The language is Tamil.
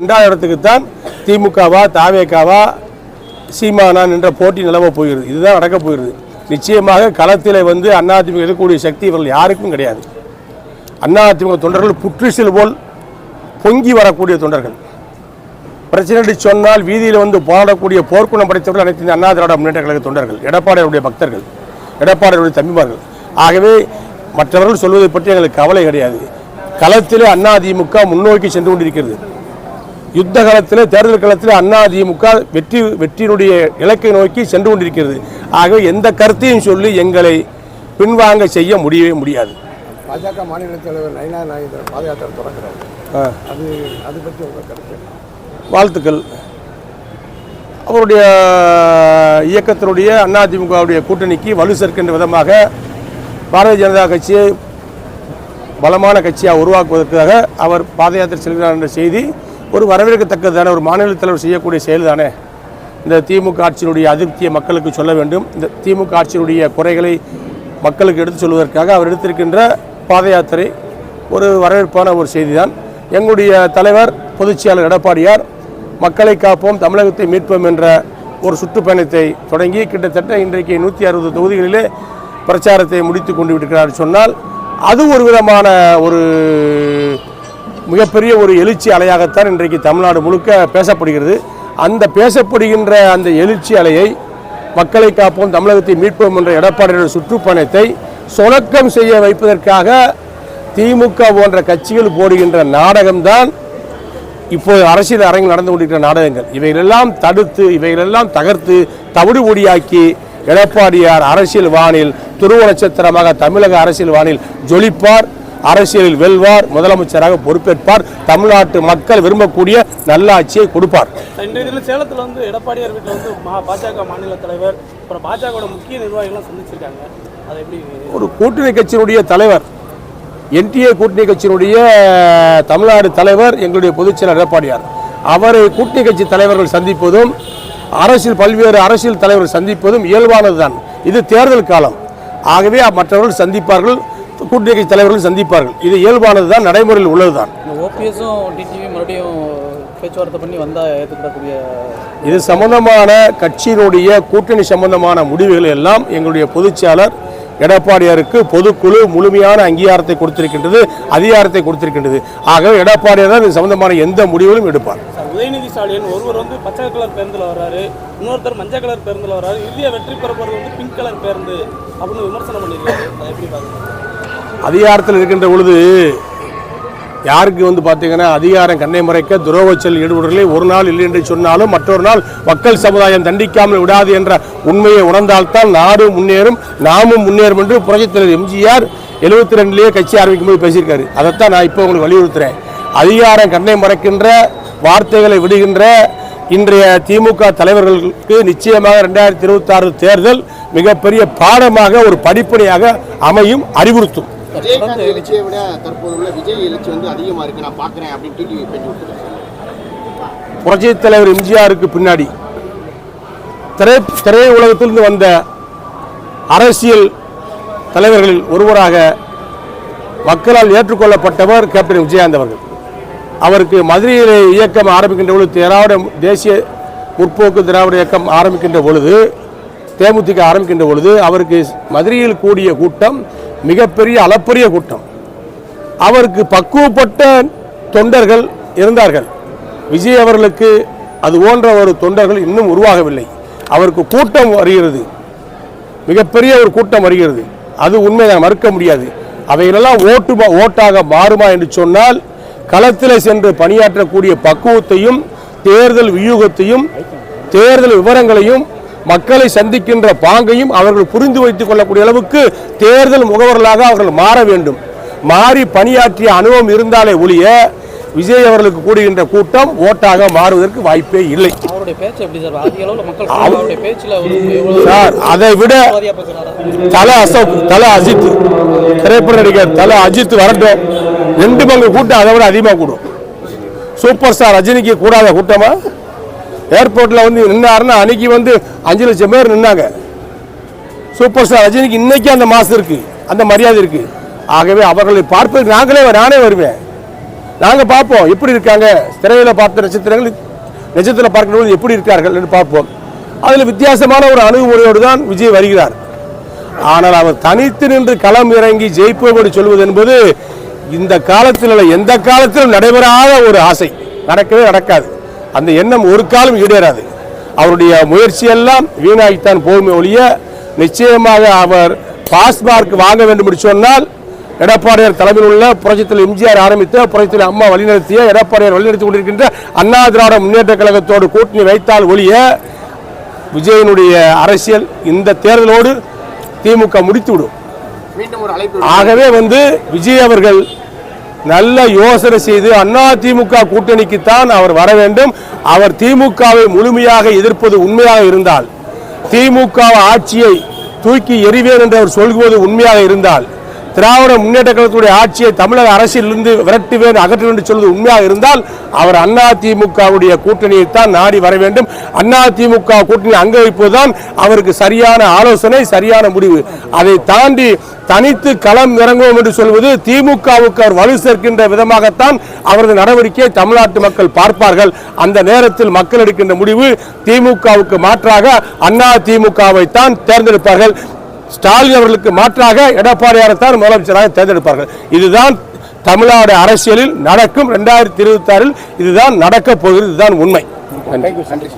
ரெண்டாவது இடத்துக்கு தான் திமுகவா தாவேக்காவா சீமானா என்ற போட்டி நிலவ போகிறது. இதுதான் நடக்க போகிறது. நிச்சயமாக களத்தில் வந்து அதிமுக இருக்கக்கூடிய சக்தி இவர்கள் யாருக்கும் கிடையாது. அதிமுக தொண்டர்கள் புற்றுசில் போல் பொங்கி வரக்கூடிய தொண்டர்கள். பிரச்சனை என்று சொன்னால் வீதியில் வந்து போராடக்கூடிய போர்க்குணம் படைத்தவர்கள் அனைத்து இந்த அண்ணா திராவிட முன்னேற்ற கழக தொண்டர்கள் எடப்பாடியுடைய பக்தர்கள் எடப்பாடியுடைய தம்பிமார்கள். ஆகவே மற்றவர்கள் சொல்வதை பற்றி எங்களுக்கு கவலை கிடையாது. களத்தில் அதிமுக முன்னோக்கி சென்று கொண்டிருக்கிறது. யுத்த காலத்திலே தேர்தல் காலத்திலே அதிமுக வெற்றி வெற்றியினுடைய இலக்கை நோக்கி சென்று கொண்டிருக்கிறது. ஆகவே எந்த கருத்தையும் சொல்லி எங்களை பின்வாங்க செய்ய முடியவே முடியாது. பாஜக மாநில தலைவர் நயினா நாயகர் பாத யாத்திரை. அது அது பற்றி உங்கள் கருத்து? வாழ்த்துக்கள். அவருடைய இயக்கத்தினுடைய அதிமுகவுடைய கூட்டணிக்கு வலு சேர்க்கின்ற விதமாக பாரதிய ஜனதா கட்சியை பலமான கட்சியாக உருவாக்குவதற்காக அவர் பாத யாத்திரை செல்கிறார் என்ற செய்தி ஒரு வரவேற்கத்தக்கதான ஒரு மாநில தலைவர் செய்யக்கூடிய செயல் தானே இந்த திமுக ஆட்சியினுடைய அதிருப்தியை மக்களுக்கு சொல்ல வேண்டும். இந்த திமுக ஆட்சியினுடைய குறைகளை மக்களுக்கு எடுத்து சொல்வதற்காக அவர் எடுத்திருக்கின்ற பாத யாத்திரை ஒரு வரவேற்பான ஒரு செய்தி தான் எங்களுடைய தலைவர் பொதுச்செயலாளர் எடப்பாடியார் மக்களை காப்போம் தமிழகத்தை மீட்போம் என்ற ஒரு சுற்றுப்பயணத்தை தொடங்கி கிட்டத்தட்ட இன்றைக்கு நூற்றி அறுபது தொகுதிகளிலே பிரச்சாரத்தை முடித்து கொண்டு விட்டிருக்கிறார் சொன்னால் அது ஒரு விதமான ஒரு மிகப்பெரிய ஒரு எழுச்சி அலையாகத்தான் இன்றைக்கு தமிழ்நாடு முழுக்க பேசப்படுகிறது. அந்த பேசப்படுகின்ற அந்த எழுச்சி அலையை மக்களை காப்போம் தமிழகத்தை மீட்போம் என்ற எடப்பாடியோட சுற்றுப்பயணத்தை சொலக்கம் செய்ய வைப்பதற்காக திமுக போன்ற கட்சிகள் போடுகின்ற நாடகம்தான் இப்போது அரசியல் அரங்கில் நடந்து கொண்டிருக்கிற நாடகங்கள். இவைகளெல்லாம் தடுத்து இவைகளெல்லாம் தகர்த்து தவிடு ஒடியாக்கி எடப்பாடியார் அரசியல் வானில் துருவ நட்சத்திரமாக தமிழக அரசியல் வானில் ஜொலிப்பார். அரசியலில் வெல்வார் முதலமைச்சராக பொறுப்பேற்பார் தமிழ்நாட்டு மக்கள் விரும்பக்கூடிய நல்லாட்சியை கொடுப்பார். சேலத்தில் வந்து எடப்பாடியார் வீட்டில் வந்து பாஜக மாநில தலைவர் அப்புறம் பாஜகவோட முக்கிய நிர்வாகிகள்லாம் சந்திச்சிருக்காங்க. ஒரு கூட்டணி கட்சியினுடைய தலைவர் என்டிஏ கூட்டணி கட்சியினுடைய தமிழ்நாடு தலைவர் எங்களுடைய பொதுச்செயலர் எடப்பாடியார். அவரை கூட்டணி கட்சி தலைவர்கள் சந்திப்பதும் அரசியல் பல்வேறு அரசியல் தலைவர்கள் சந்திப்பதும் இயல்பானதுதான். இது தேர்தல் காலம். ஆகவே மற்றவர்கள் சந்திப்பார்கள் கூட்டணி கட்சி தலைவர்கள் சந்திப்பார்கள். இது இயல்பானதுதான் நடைமுறையில் உள்ளதுதான். இந்த ஓபிஎஸும் டிடிவி மறுபடியும் பேச்சுவார்த்தை பண்ணி வந்தால் ஏற்றுக்கிடக்கூடிய இது சம்பந்தமான கட்சியினுடைய கூட்டணி சம்பந்தமான முடிவுகள் எல்லாம் எங்களுடைய பொதுச்செயலர் எடப்பாடியாருக்கு பொதுக்குழு முழுமையான அங்கீகாரத்தை கொடுத்திருக்கின்றது அதிகாரத்தை கொடுத்திருக்கின்றது. ஆகவே எடப்பாடியார் தான் இது சம்பந்தமான எந்த முடிவுகளும் எடுப்பார். உதயநிதி ஸ்டாலின் ஒருவர் வந்து பச்சை கலர் பேருந்தில் வர்றாரு இன்னொருத்தர் மஞ்சள் கலர் பேருந்தில் வர்றாரு. இறுதியாக வெற்றி பெற போகிறது வந்து பிங்க் கலர் பேருந்து அப்படின்னு விமர்சனம் பண்ணியிருக்காரு. எப்படி பார்க்குறீங்க அதிகாரத்தில் இருக்கின்ற பொழுது யாருக்கு வந்து பார்த்தீங்கன்னா அதிகாரம் கண்ணை மறைக்க துரோகச்சல் ஈடுபடுகளை ஒரு நாள் இல்லை என்று சொன்னாலும் மற்றொரு நாள் மக்கள் சமுதாயம் தண்டிக்காமல் விடாது என்ற உண்மையை உணர்ந்தால்தான் நாடு முன்னேறும் நாமும் முன்னேறும் என்று புரட்சித் தலைவர் எம்ஜிஆர் எழுபத்தி ரெண்டுலேயே கட்சி ஆரம்பிக்கும் போது பேசியிருக்காரு. அதைத்தான் நான் இப்போ உங்களுக்கு வலியுறுத்துறேன். அதிகாரம் கண்ணை மறைக்கின்ற வார்த்தைகளை விடுகின்ற இன்றைய திமுக தலைவர்களுக்கு நிச்சயமாக ரெண்டாயிரத்தி இருபத்தாறு தேர்தல் மிகப்பெரிய பாடமாக ஒரு படிப்படியாக அமையும் அறிவுறுத்தும். விஜயகாந்த் எழுச்சியை விட தற்போது உள்ள விஜய் எழுச்சி வந்து அதிகமா இருக்கு. நான் பாக்குறேன் அப்படின்னு டிடிவி பேட்டி கொடுத்துருக்காரு புரட்சித் தலைவர் எம்ஜிஆருக்கு பின்னாடி திரை திரை உலகத்திலிருந்து வந்த அரசியல் தலைவர்களில் ஒருவராக மக்களால் ஏற்றுக்கொள்ளப்பட்டவர் கேப்டன் விஜயகாந்த் அவர்கள். அவருக்கு மதுரையில் இயக்கம் ஆரம்பிக்கின்ற பொழுது திராவிட தேசிய முற்போக்கு திராவிட இயக்கம் ஆரம்பிக்கின்ற பொழுது தேமுதிக ஆரம்பிக்கின்ற பொழுது அவருக்கு மதுரையில் கூடிய கூட்டம் மிகப்பெரிய அளப்பரிய கூட்டம். அவருக்கு பக்குவப்பட்ட தொண்டர்கள் இருந்தார்கள். விஜய் அவர்களுக்கு அது போன்ற ஒரு தொண்டர்கள் இன்னும் உருவாகவில்லை. அவருக்கு கூட்டம் வருகிறது. மிகப்பெரிய ஒரு கூட்டம் வருகிறது. அது உண்மைதான் மறுக்க முடியாது. அவைகளெல்லாம் ஓட்டு ஓட்டாக மாறுமா என்று சொன்னால் களத்தில் சென்று பணியாற்றக்கூடிய பக்குவத்தையும் தேர்தல் வியூகத்தையும் தேர்தல் விவரங்களையும் மக்களை சந்திக்கின்ற பாங்கையும் அவர்கள் புரிந்து வைத்துக் கொள்ளக்கூடிய அளவுக்கு தேர்தல் முகவர்களாக அவர்கள் மாற வேண்டும். மாறி பணியாற்றிய அனுபவம் இருந்தாலே ஒழிய விஜய் அவர்களுக்கு கூடுகின்ற கூட்டம் ஓட்டாக மாறுவதற்கு வாய்ப்பே இல்லை. சார்? அதை விட தல அசோக் தல அஜித். திரைப்பட நடிகர் தல அஜித் வரட்டும். ரெண்டு பங்கு கூட்டம் அதை விட அதிகமாக கூடும். சூப்பர் ஸ்டார் ரஜினிக்கு கூடாத கூட்டமா? ஏர்போர்ட்டில் வந்து நின்னாருன்னா அன்னைக்கு வந்து அஞ்சு லட்சம் பேர் நின்னாங்க. சூப்பர் ஸ்டார் ரஜினிக்கு இன்னைக்கு அந்த மாசு இருக்கு அந்த மரியாதை இருக்கு. ஆகவே அவர்களை பார்ப்பதற்கு நாங்களே நானே வருவேன். நாங்கள் பார்ப்போம் எப்படி இருக்காங்க? திரையில பார்த்த நட்சத்திரங்கள் நிஜத்தில் பார்க்கும்போது எப்படி இருக்கார்கள் என்று பார்ப்போம். அதில் வித்தியாசமான ஒரு அணுகுமுறையோடு தான் விஜய் வருகிறார். ஆனால் அவர் தனித்து நின்று களம் இறங்கி ஜெயிப்போம் சொல்வது என்பது இந்த காலத்தில் எந்த காலத்திலும் நடைபெறாத ஒரு ஆசை. நடக்கவே நடக்காது. அந்த எண்ணம் ஒரு காலம் ஈடேறாது. அவருடைய முயற்சியெல்லாம் வீணாகித்தான் போகுமே ஒழிய நிச்சயமாக அவர் பாஸ் மார்க் வாங்க வேண்டும் என்று சொன்னால் எடப்பாடியார் தலைமையில் உள்ள புரட்சித்தில் எம்ஜிஆர் ஆரம்பித்த புரட்சித்தில் அம்மா வழிநடத்திய எடப்பாடியார் வழிநடத்தி கொண்டிருக்கின்ற அண்ணா திராவிட முன்னேற்ற கழகத்தோடு கூட்டணி வைத்தால் ஒழிய விஜயனுடைய அரசியல் இந்த தேர்தலோடு திமுக முடித்துவிடும். ஆகவே வந்து விஜய் அவர்கள் நல்ல யோசனை செய்து அண்ணா திமுக கூட்டணிக்குத்தான் அவர் வர வேண்டும். அவர் திமுகவை முழுமையாக எதிர்ப்பது உண்மையாக இருந்தால் திமுக ஆட்சியை தூக்கி எறிவேன் என்று அவர் சொல்வது உண்மையாக இருந்தால் திராவிட முன்னேற்ற கழகத்துடைய ஆட்சியை தமிழக அரசியலிருந்து விரட்டுவேன் அகற்றுவேன் என்று சொல்வது உண்மையாக இருந்தால் அவர் அண்ணா திமுகவுடைய கூட்டணியைத்தான் நாடி வர வேண்டும். அண்ணா திமுக கூட்டணி அங்க வைப்பதுதான் அவருக்கு சரியான ஆலோசனை சரியான முடிவு. அதை தாண்டி தனித்து களம் இறங்குவோம் என்று சொல்வது திமுகவுக்கு அவர் வலு சேர்க்கின்ற விதமாகத்தான் அவரது நடவடிக்கையை தமிழ்நாட்டு மக்கள் பார்ப்பார்கள். அந்த நேரத்தில் மக்கள் எடுக்கின்ற முடிவு திமுகவுக்கு மாற்றாக அண்ணா திமுகவை தான் தேர்ந்தெடுப்பார்கள். ஸ்டாலின் அவர்களுக்கு மாற்றாக எடப்பாடியாரைத்தான் முதலமைச்சராக தேர்ந்தெடுப்பார்கள். இதுதான் தமிழ்நாடு அரசியலில் நடக்கும். இரண்டாயிரத்தி இருபத்தி ஆறில் இதுதான் நடக்கப் போகிறது. இதுதான் உண்மை. நன்றி.